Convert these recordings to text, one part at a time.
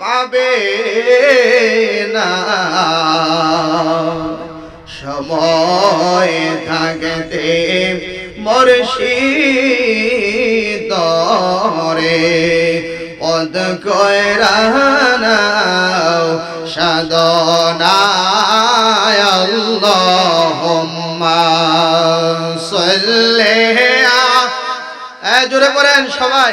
পাবে না। সময় থাকতে মর্শিদ রে পদ কয়রানাও সাধনায় আল্লাহুম্মা সাল্লি জোরে পড়েন সবাই।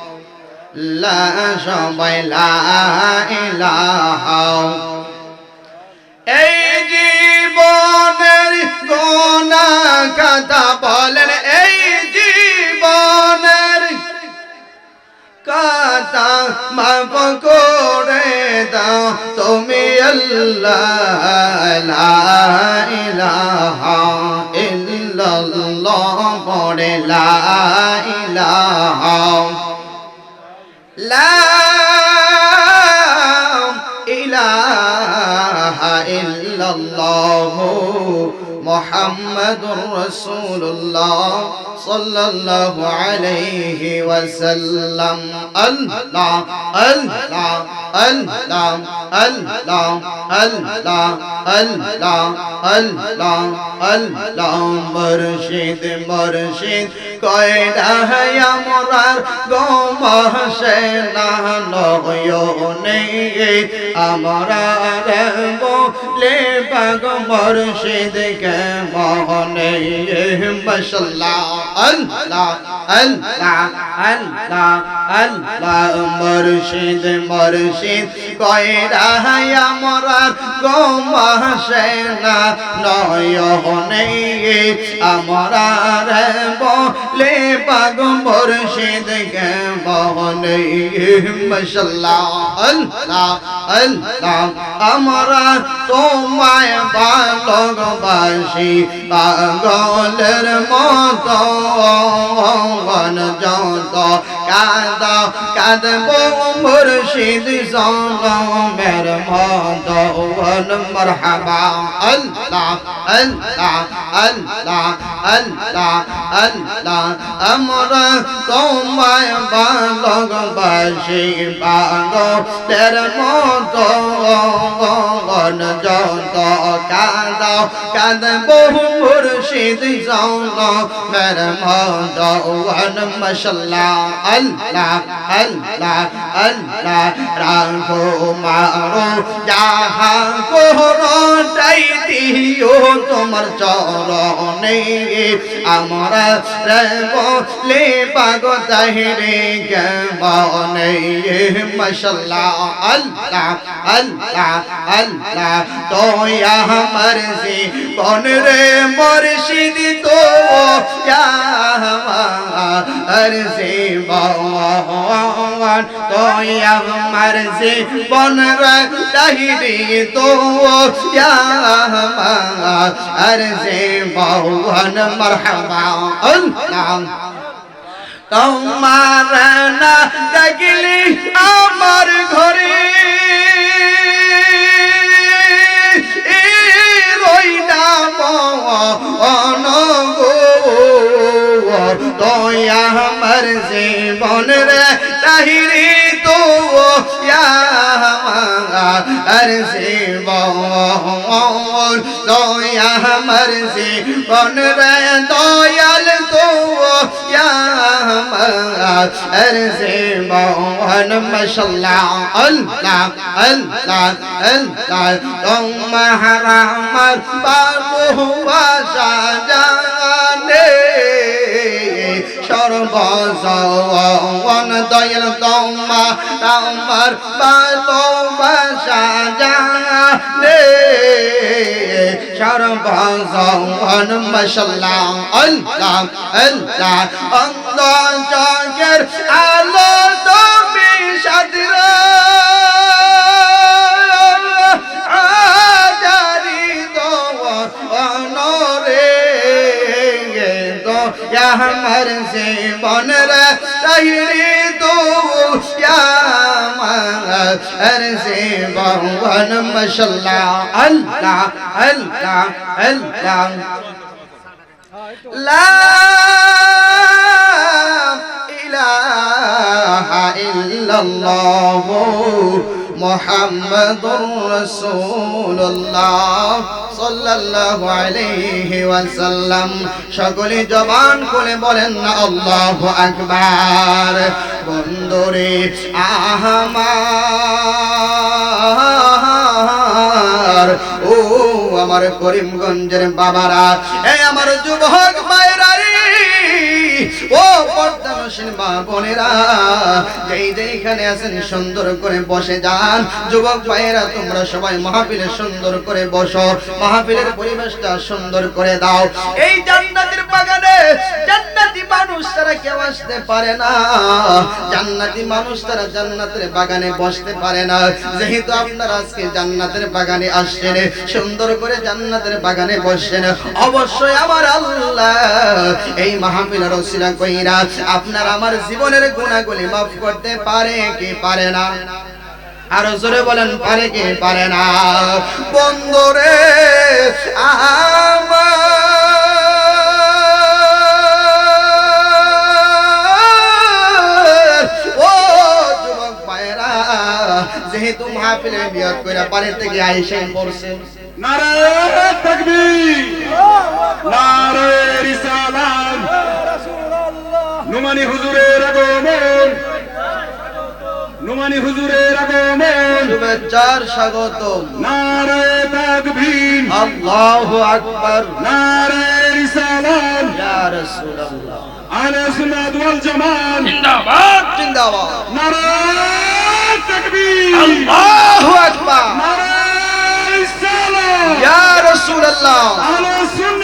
সবাই এই জীবনের গোনা কথা বলেন, এই জীবনের কথা মাফ করে দাও তুমি আল্লাহ। ইল্লাল্লাহ পড়ে লা I'm. محمد رسول الله صلى الله عليه وسلم الله الله الله الله الله الله الله الله مرشد مرشد কয়টা আমরার গমসে না নয়নে আমরা বলে পাগ মর্শিদ কে عليهم ما شاء الله الله الله الله الله مرشد مرشد কয়রা হায়া মরার গোমাসে না নয়নে আমরার বলে পাগ মুর্শিদ গে বহনে মাশাল্লাহ, আল্লাহ আল্লাহ আমরা তোমায় ভালোবাসি তা পাগলের মতো যত কাঁদ, কাঁদব মুর্শিদ সঙ্গমের মতো। মরহাবা, আল্লাহ আল্লাহ আল্লাহ আল্লাহ আল্লাহ। আমরা তোমায় ভালোবাসি পাগলের মতো। যত কাঁদ, কাঁদব মুর্শিদ সঙ্গমের মতো। মশলা আল্লাহ আল্লাহ আল্লাহ রাখো মারো যাহা কোহরটাই দিও তোমার চরণে আমরা বলে পাগ তাহিরে গমনে মশলা আল্লাহ আল্লাহ আল্লাহ তো আমার সে বন রে মর্শিদ তো আর সে জীবন তুই আমার তো আর জীবন মরহবা তোমার না দেখলি আমার ঘরে রইলাম অনগো জীবনের তাহিরি তো আর সে বন দয়া আমার সে বন রে দয়াল তো আর সে বন মশলা আল্লাহ আল্লাহ আল্লাহ তোমার বাবু বাসা জানে সর্বসন দয়াল তোমা আমার ভালোবাসা জানে সর্বসন মশলা আল্লাহ আল্লাহ অন্ধ চকের আলো আমার জীবন রহিরে তো আমার জীবন মশাল্লাহ আল্লাহ আল্লাহ আল্লাহ। লা ইলাহা ইল্লাল্লাহ। মোহাম্মদুর রাসূলুল্লাহ সাল্লাল্লাহু আলাইহি ওয়াসাল্লাম। সকলে জবান খুলে বলেন না আল্লাহু আকবার। বন্ধুরে আহমার ও আমার করিমগঞ্জের বাবারা এই আমার যুবক ভাই বাগানে জান্নাতি মানুষ তারা জান্নাতের বাগানে বসতে পারে না। যেহেতু আপনারা আজকে জান্নাতের বাগানে আসছেন, সুন্দর করে জান্নাতের বাগানে বসছেন, অবশ্যই আমার আল্লাহ এই মাহফিলের রসিলা কইরা আপনার আমার জীবনের গুণাগুলি মাফ করতে পারে কি পারে না? আরও জোরে বলেন, পারে কি পারে না? বন্ধুরে আমার যেহেতু মাহফিলে বিয়াদ কইরা পারে থেকে আইসেন পড়ছেন নারে তাকবীর। নারে রিসালাত নুমানি হুজুরের আগমন। নুমানি হুজুরের আগমন। শুভেচ্ছার স্বাগতম। নারে তাকবীর। আল্লাহু আকবার। নারে রিসালাত ইয়া রাসূলুল্লাহ। আহলে সুন্নাত ওয়াল জামাত। জিন্দাবাদ। জিন্দাবাদ। নারে তাকবীর। আল্লাহু আকবার। রিসালাত ইয়া রাসূলুল্লাহ। সুন্নাত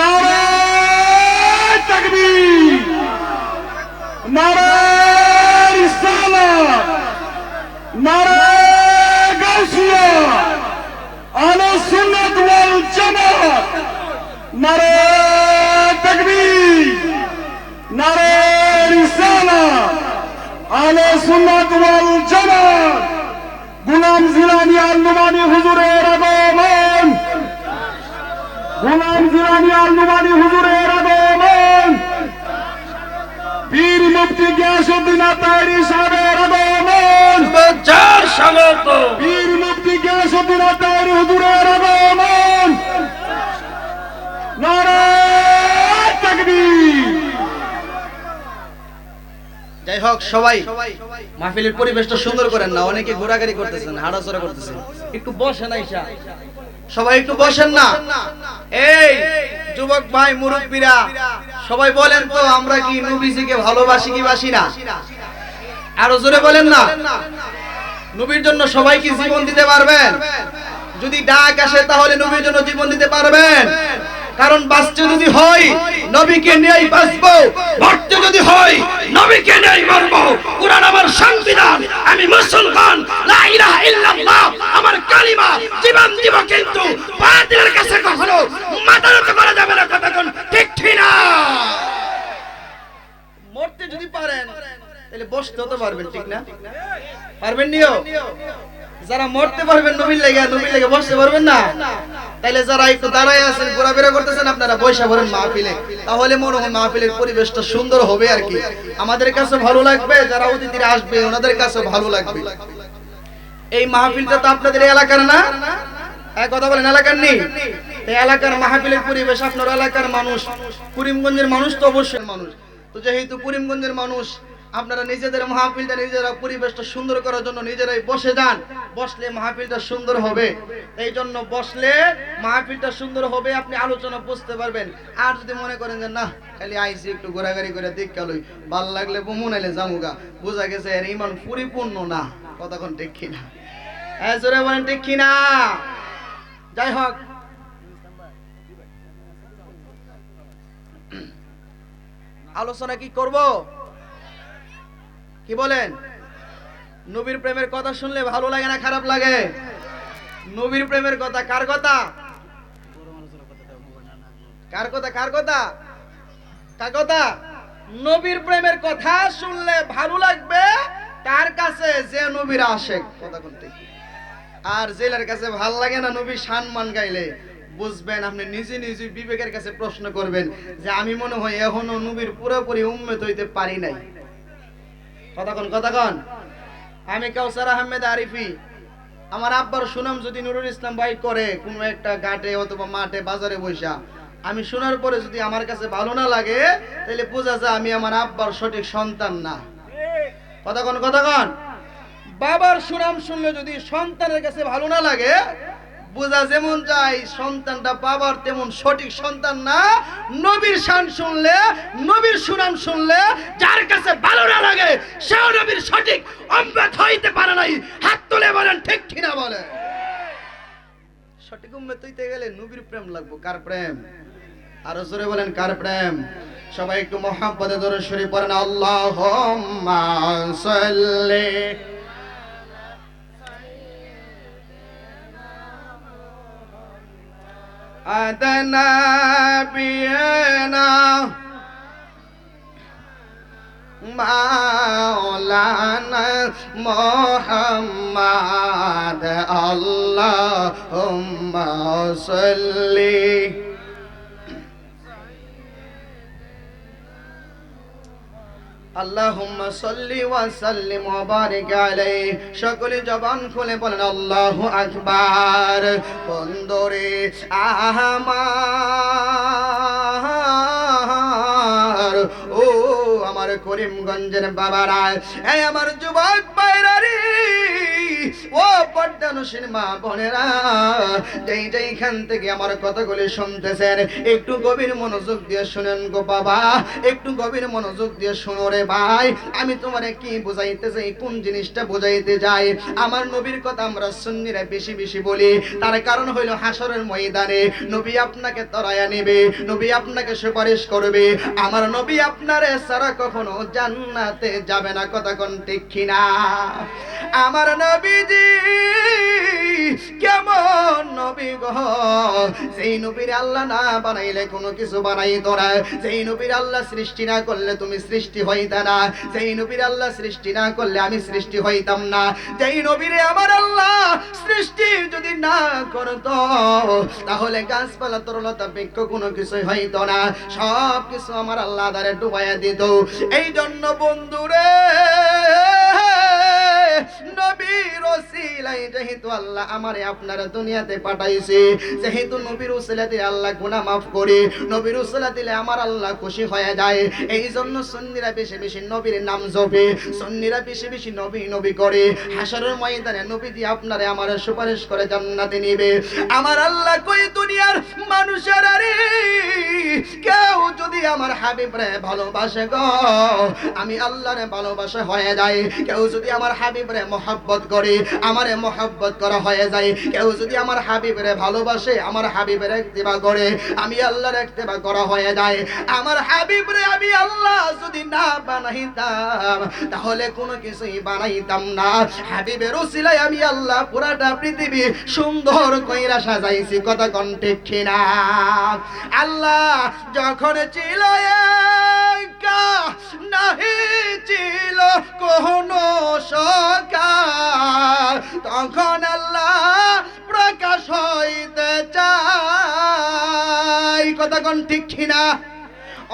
নারে তাকবীর। নারে রিসালাত নারে গাউসিয়া। আহলে সুন্নাত ওয়াল জামাত। নারে তাকবীর। নারে রিসালাত আহলে সুন্নাত ওয়াল জামাত। গুলাম জিলানী আর নুমানি হুজুরের আগমন। গিয়াসুদ্দিন আতারি সাহেবের আগমন শুভেচ্ছার স্বাগত বীর মুক্তি গিয়াসুদ্দিন আতারি হুজুরের আগমন। নারায় তাকবীর। যাই হোক সবাই মাহফিলের পরিবেশটা সুন্দর করেন না অনেকে ঘোরাঘুরি করতেছেন হাঁটাচড়া করতেছেন। একটু বসেন আইসা। সবাই একটু বসেন না। এই, যুবক ভাই, মুরব্বীরা, সবাই বলেন তো, আমরা কি নবীজিকে ভালোবাসি কি বাসি না? আরও জোরে বলেন না। নবীর জন্য সবাই কি জীবন দিতে পারবেন? যদি ডাক আসে, তাহলে নবীর জন্য জীবন দিতে পারবেন? কারণ বাঁচতে যদি হয়, নবীকে নিয়েই বাঁচবো। মরতে যদি হয়, নবীকে নেই মরব। কোরআন আমার সংবিধান। আমি মুসলমান। লা ইলাহা ইল্লাল্লাহ। আমার কালিমা জীবন দিব কিন্তু বাতিলের কাছে কখনো মাথা নত করা যাবে না কতক্ষণ। ঠিক ঠিক না মরতে যদি পারেন, তাহলে বসতে তো পারবেন, ঠিক না? পারবেন নিও? যারা মরতে পারবেন নবীর লেগে নবীর লেগে বসতে পারবেন না। তাহলে যারা একটু দাঁড়ায় আছেন, ঘোরাফেরা করতেছেন, আপনারা বৈশা ভরেন মাহফিলে। তাহলে মনে হয় মাহফিলের পরিবেশটা সুন্দর হবে আর কি। আমাদের কাছে ভালো লাগবে, যারা অতিথিরা আসবে, ওনাদের কাছে ভালো লাগবে। এই মাহফিলটা তো আপনাদের এলাকার না? এক কথা বলেন, এলাকার নেই? এই এলাকার মাহফিলের পরিবেশ, আপনার এলাকার মানুষ, করিমগঞ্জের মানুষ তো অবশ্যই মানুষ। তো যেহেতু করিমগঞ্জের মানুষ আপনারা নিজেদের মাহফিলটা, নিজেরা পরিবেশটা সুন্দর করার জন্য নিজেরাই বসে যান। বসলে মাহফিলটা সুন্দর হবে। এই জন্য বসলে মাহফিলটা সুন্দর হবে, আপনি আলোচনা বুঝতে পারবেন। আর যদি মনে করেন যে না খালি আইসি একটু ঘোরাঘুরি করে দেখ কালই ভালো লাগলে বমুন এলে জামুগা বোঝা গেছে এর ইমান পরিপূর্ণ না। কতক্ষণ ঠিক কিনা? হ্যাঁ জোরে বলেন ঠিক কিনা? যাই হোক। আলোচনা কি করব? কি বলেন? নবীর প্রেমের কথা শুনলে ভালো লাগে না খারাপ লাগে? নবীর প্রেমের কথা কার কথা? কার কথা কার কথা? কার কথা? নবীর প্রেমের কথা শুনলে ভালো লাগবে কার কাছে যে নবীর আসে কথা কোনটি আর জেলার কাছে ভালো লাগে না নবী সম্মান গাইলে। বুঝবেন, আপনি নিজে নিজে বিবেকের কাছে প্রশ্ন করবেন যে আমি মনে হয় এখনও নবীর পুরোপুরি উম্মেত হইতে পারি নাই। কতক্ষণ আমি কাউসার আহমেদ আরিফি। আমার আব্বার সুনাম যদি নুরুল ইসলাম ভাই করে কোনো একটা ঘাটে অথবা মাঠে, বাজারে বসা আমি শোনার পরে যদি আমার কাছে ভালো না লাগে, তাহলে বোঝা যায় আমি আমার আব্বার সঠিক সন্তান না। কতক্ষণ কতক্ষণ বাবার সুনাম শুনলে যদি সন্তানের কাছে ভালো না লাগে বোঝা যেমন যায়, সন্তানটা বাবার তেমন সঠিক সন্তান না। নবীর শান শুনলে, নবীর সুনাম শুনলে, যার কাছে ভালো না লাগে, সেও নবীর সঠিক অম্বেদ হইতে পারে নাই। হাত তুলে বলেন, ঠিক কিনা বলে সঠিক উম্মত হইতে গেলে নবীর প্রেম লাগবো। কার প্রেম? আরও জোরে বলেন, কার প্রেম? সবাই একটু মহাব্বতে ধরে শরীফ পড়েন আল্লাহ সাল্লি আদনা বিয়ানা মাওলানা মোহাম্মদ আল্লাহুম্মা সাল্লি আল্লাহুম্মা সাল্লি ওয়া সাল্লিম ওয়া বারিক আলাইহি। সকলে জবান খুলে বলেন, আল্লাহু আকবার। বন্দরে আহামার ও আমার করিমগঞ্জের বাবারা, এই আমার যুবক বাইরারি ও পর্দানুসীন মা বোনেরা, যেই যেইখান থেকে আমার কথাগুলি শুনতেছেন, একটু গভীর মনোযোগ দিয়ে শুনেন গো বাবা, একটু গভীর মনোযোগ দিয়ে শুনো রে ভাই। আমি তোমারে কি বুঝাইতে চাই, কোন জিনিসটা বুঝাইতে যাই? আমার নবীর কথা আমরা সুন্নিরা বেশি বেশি বলি, তার কারণ হইল হাসরের ময়দানে নবী আপনাকে তরায়া নেবে, নবী আপনাকে সুপারিশ করবে। আমার নবী আপনারে সারা কখনো জান্নাতে যাবে না, কথা কোন ঠিক কিনা? আমার নবীজি কেমন নবী সেই নবীর আল্লাহ না বানাইলে কোনো কিছু বানাই সেই আল্লাহ সৃষ্টি না করলে তুমি সৃষ্টি না। সেই আল্লাহ সৃষ্টি না করলে আমি সৃষ্টি হইতাম না। নবীরে আমার আল্লাহ সৃষ্টি যদি না করতো, তাহলে গাছপালা, তরলতা, বৃক্ষ কোনো কিছুই হইতো না। সব কিছু আমার আল্লাহ দ্বারে ডুবাইয়া দিত। এই জন্য বন্ধুরে নবীর ওসিলাই যেহেতু আল্লাহ আমারে আপনার দুনিয়াতে পাঠাইছে, যেহেতু নবীর আল্লাহ গুনাহ করে নবীর ওসিলা দিলে আমার আল্লাহ খুশি হয়ে যায়। এই জন্য বেশি বেশি নবীর নাম জপে বেশি বেশি নবী নবী করে। হাসরের ময়দানে নবী দিয়ে আপনারে সুপারিশ করে জান্নাতে নিবে। আমার আল্লাহ কই দুনিয়ার মানুষের আরে? কেউ যদি আমার হাবিবরে ভালোবাসে গো, আমি আল্লাহরে ভালোবাসা হয়ে যায়। কেউ যদি আমার হাবিবরে মহাব্বত করে, আমারে মহাব্বত করা হয়ে যায়। কেউ যদি আমার হাবিবরে ভালোবাসে, আমার হাবিবের একতেবা করে, আমি আল্লাহর একতেবা করা হয়ে যায়। আমার হাবিবরে আমি আল্লাহ যদি না বানাইতাম, তাহলে কোনো কিছুই বানাইতাম না। হাবিবের উসিলায় আমি আল্লাহ পুরাটা পৃথিবী সুন্দর কইরা সাজাইছি, কথা কণ্ঠে কিনা? আল্লাহ যখন ছিল একা নাহি ছিল কোনো সকা তখন আল্লাহ প্রকাশ হইতে চাই কথা কোন ঠিক কিনা?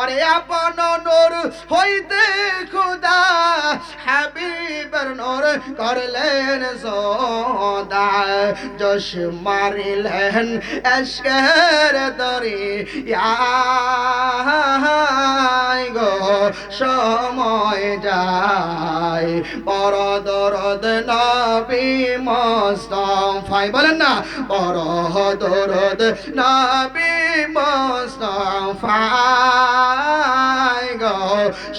অরে আপন নূর হইতে খুদা, হাবিবের নূর করলেন সদা। যশ মারিলেন এসকের দরি গো, সময় যায়। বড় দরদ নবী মস্তফাই বলেন না, বড় দরদ নবী মস্তফাই গো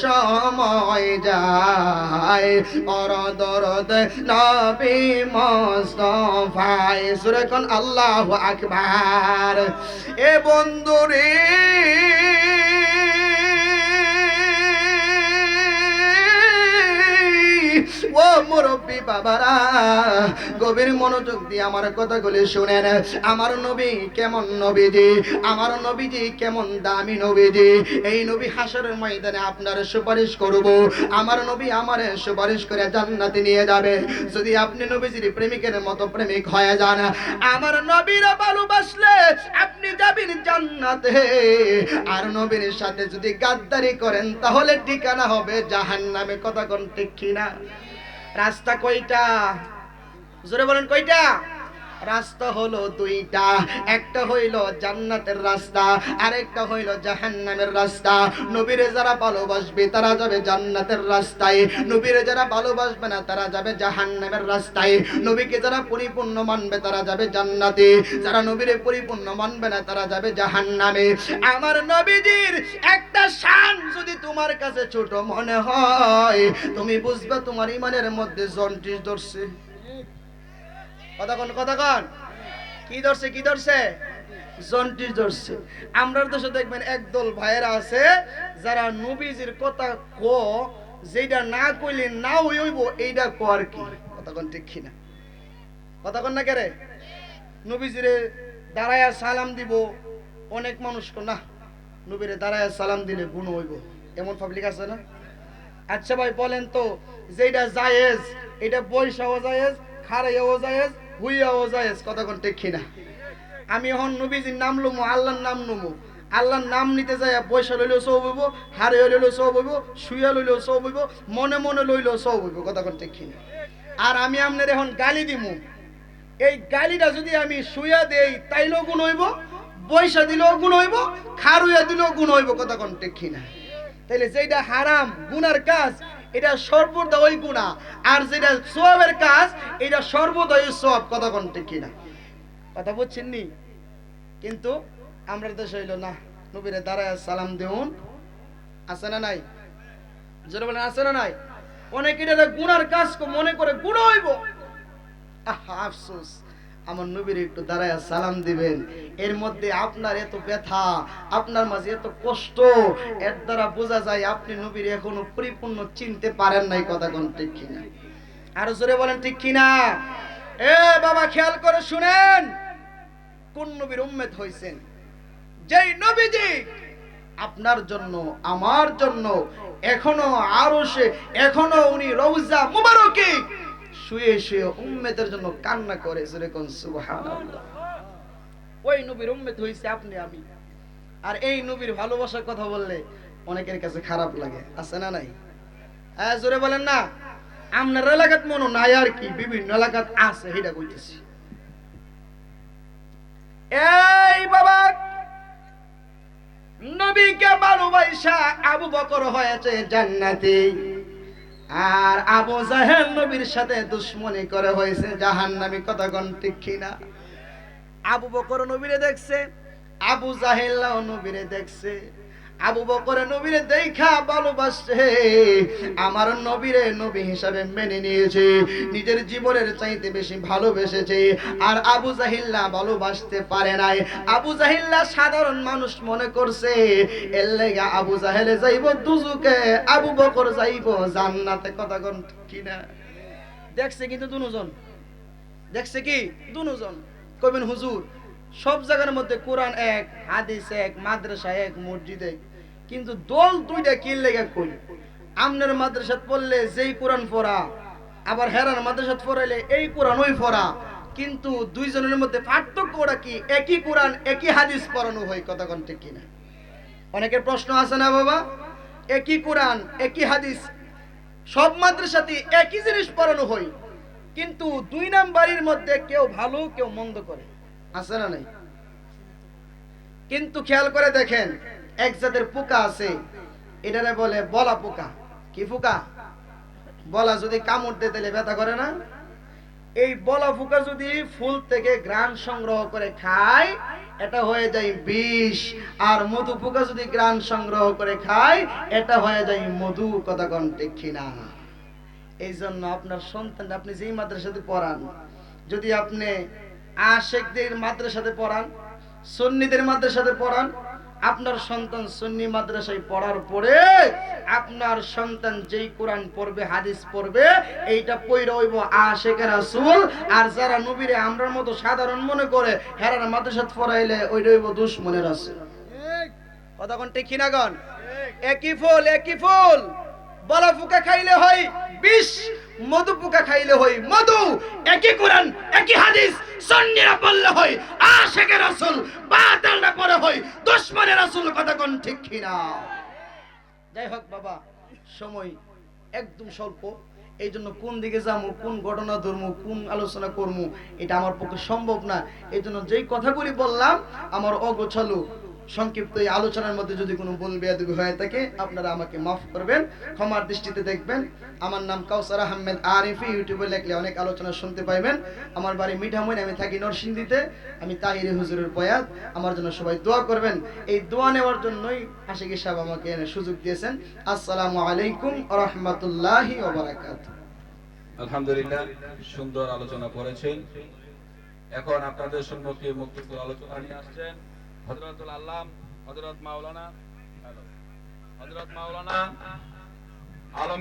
সময় যায়। অর দরদ নবী সুরে সুরেখন আল্লাহ আকবার। এ বন্ধুরে ও মুরব্বী বাবারা, গভীর মনোযোগ দিয়ে আমার কথাগুলি শুনেন। আমার নবী কেমন নবীজি? আমার নবীজি কেমন দামি নবীজি? এই নবী হাসরের ময়দানে আপনার সুপারিশ করব। আমার নবী আমার সুপারিশ করে জান্নাতে নিয়ে যাবে। যদি আপনি নবীজির প্রেমিকের মতো প্রেমিক হয়ে যান, আমার নবীরা ভালোবাসলে আপনি যাবেন জান্নাতে। আর নবীর সাথে যদি গাদ্দারি করেন, তাহলে ঠিকানা হবে জাহান্নামে। কথা কোন ঠিক কিনা? রাস্তা কয়টা? জোরে বলেন কয়টা? রাস্তা হলো দুইটা। একটা হইল জান্নাতের রাস্তা, আরেকটা হইল জাহান্নামের রাস্তা। নবীরে যারা ভালোবাসবে, তারা যাবে জান্নাতের রাস্তায়। নবীরে যারা ভালোবাসবে না, তারা যাবে জাহান্নামের রাস্তায়। নবীকে যারা পরিপূর্ণ মানবে, তারা যাবে জান্নাতে। যারা নবীরে পরিপূর্ণ মানবে না, তারা যাবে জাহান্নামে। আমার নবীজির একটা শান যদি তোমার কাছে ছোট মনে হয়, তুমি বুঝবে তোমার ইমানের মধ্যে জন্টিস ধরছে। কতক্ষণ কতক্ষণ কি ধরছে কি ধরছে? জন্টিস ধরছে। আমরা দেশে দেখবেন একদল ভাইয়েরা আছে, যারা নবীজির কথা ক যেটা না কইলে না হইব এইটা কর কি। কতক্ষণ ঠিক কিনা? কতক্ষণ না কেরে নবীজিরে দাঁড়ায়া সালাম দিব, অনেক মানুষ কো, না, নবীরে দাঁড়ায়া সালাম দিলে গুণ হইব। এমন পাবলিক আছে না? আচ্ছা ভাই, বলেন তো যেটা জায়েজ এটা বৈশাও জায়েজ, খারাইয়াও জায়েজ হুইয়াও জায়েজ কতক্ষণ ঠিক কিনা? আমি এখন নবীজির নাম লমু, আল্লাহর নাম নমু আল্লাহর নাম নিতে যাই পয়সা লইলেও সব হইব, হারে লইলেও সব হইব শুয়া লইলেও সব হইব, মনে মনে লইলেও সব হইব কতক্ষণ ঠিক কিনা? আর আমি আপনার এখন গালি দিমু। এই গালিটা যদি আমি শুয়া দেই, তাইলেও গুণ হইব, পয়সা দিলেও গুণ হইব খারুয়া দিলেও গুণ হইব কতক্ষণ ঠিক কিনা? তাইলে যেটা হারাম, গুনার কাজ এটা সর্বদা ওই গুণা। আর যেটা সবের কাজ এটা সর্বদা ওই সব কতক্ষণ ঠিক কিনা? কথা বুঝছেন নি? কিন্তু আমরা তো হইল না নবীরে দাঁড়ায় সালাম দেউন। আছে না নাই? জোরে বলেন আছে না নাই? অনেকে এটা গুনার কাজ মনে করে গুণ হইব। আহা, আফসোস। আমার নবীর একটু দাঁড়ায় সালাম দিবেন। এর মধ্যে আপনার এত ব্যথা, আপনার মাঝে এত কষ্ট, এর দ্বারা বোঝা যায় আপনি নবীর এখনও পরিপূর্ণ চিনতে পারেন নাই কথা কোন ঠিক কিনা। আরও জোরে বলেন ঠিক কিনা? এ বাবা, খেয়াল করে শুনেন। কোন নবীর উম্মেদ হইছেন? যেই নবীজি আপনার জন্য, আমার জন্য, এখনও আরও সে এখনও উনি রৌজা মুবারকে শুয়ে শুয়ে উম্মেদের জন্য কান্না করে যেরকম ওই নবীর উম্মেদ হইছে আপনি, আমি। আর এই নবীর ভালোবাসার কথা বললে অনেকের কাছে খারাপ লাগে, আছে না নাই? হ্যাঁ জোরে বলেন না। আপনার এলাকাত মনে নাই আর কি, বিভিন্ন এলাকাত আছে সেটা কইতেছি। এই বাবা, নবীকে ভালোবাসা আবু বকর হয়েছে জান্নাতে। আর আবু জাহেল নবীর সাথে দুশ্মনী করে হয়েছে, জাহান্নামী কথা গণ ঠিক না আবু বকর নবীরে দেখছে, আবু জাহেল্লাও নবীরে দেখছে। আবু বকরে নবীরে দেখা ভালোবাসছে। আমার নবীরে নবী হিসাবে মেনে নিয়েছে। নিজের জীবনের চাইতে বেশি ভালোবেসেছে। আর আবু জাহিল্লা ভালোবাসতে পারে নাই। আবু জাহিল্লা সাধারণ মানুষ মনে করছে, এর লেগা আবু জাহেলে যাইব দুজুকে, আবু বকর যাইব জান্নাতে। কথা কোন কিনা দেখছে কিন্তু দুজন। দেখছে কি? দুজন। কবেন হুজুর, সব জায়গার মধ্যে কোরআন এক, হাদিস এক, মাদ্রাসা এক, মসজিদ এক। কিন্তু দল দুইটা কি লেগে কই আমনের মাদ্রাসাত পড়লে যেই কোরআন পড়া, আবার হেরার মাদ্রাসাত পড়াইলে এই কোরআন ওই পড়া। কিন্তু দুইজনের মধ্যে পার্থক্য ওরা কি? একই কোরআন, একই হাদিস পড়ানো হয় কোন ঠিক কিনা? অনেকের প্রশ্ন আছে না বাবা? একই কোরআন, একই হাদিস, সব মাদ্রাসাতে একই জিনিস পড়ানো হয়। কিন্তু দুই নাম্বারের মধ্যে কেউ ভালো, কেউ মন্দ করে। আছে না নাই? কিন্তু খেয়াল করে দেখেন এক জাতের পোকা আছে, এটারে বলে বলা পোকা। কি পোকা? বলা যদি কামড় দিয়ে দিলে ব্যথা করে না। এই বলা পোকা যদি ফুল থেকে গ্রান সংগ্রহ করে খায়, এটা হয়ে যায় বিষ। আর মধু পোকা যদি গ্রান সংগ্রহ করে খায়, এটা হয়ে যায় মধু, কথা কন ঠিক কিনা? এই জন্য আপনার সন্তান আপনি যেই মাদ্রাসাতে পড়ান, যদি আপনি আশেকদের মাদ্রাসাতে পড়ান, সুন্নিদের মাদ্রাসাতে পড়ান আপনার সন্তান সুন্নি মাদ্রাসায় পড়ার পরে আপনার সন্তান যেই কোরআন পড়বে হাদিস পড়বে এইটা পইরা হইব আশেখ রাসূল। আর যারা নবীরে আমরার মতো সাধারণ মনে করে হেরার মাদ্রাসাত পড়াইলে ওইটা হইব দুশ্মনের রাসূল। কথা কোন ঠিক না গন একই ফুল একই ফুল। বলা ফুকা খাইলে হয় বিষ মধু পোকা খাইলে হয় মধু, একই কোরআন, একই হাদিস সন্নিরা বললে হয় আশেকের রাসূল বাতিলটা পরে হই দুশমনের রাসূল, কথা কোন ঠিক কিনা? যাই হোক বাবা, সময় একদম স্বল্প। এই জন্য কোন দিকে যাব কোন ঘটনা ধরবো কোন আলোচনা করব এটা আমার পক্ষে সম্ভব না। এই জন্য যেই কথাগুলি বললাম, আমার অগোছালো সংক্ষিপ্ত এই আলোচনার মধ্যে যদি কোনো ভুল বেয়াদবি হয়ে থাকে, আপনারা আমাকে মাফ করবেন, ক্ষমার দৃষ্টিতে দেখবেন। আমার নাম কাউসার আহমেদ আরিফি, ইউটিউবে লিখলে অনেক আলোচনা শুনতে পাইবেন। আমার বাড়ি মিঠামইন, আমি থাকি নরসিংদীতে। আমি তাহিরে হুজুরের বয়াত আমার জন্য সবাই দোয়া করবেন। এই দোয়া নেওয়ার জন্যই আশিক সাহেব আমাকে সুযোগ দিয়েছেন। আসসালামু আলাইকুম রহমতুল্লাহি আলহামদুলিল্লাহ, সুন্দর আলোচনা করেছেন। এখন আপনাদের সম্মুখে মুক্তির আলোচনা নিয়ে আসছেন। হজরতুল আল্লাম হজরত মাওলানা হজরত মাওলানা আলম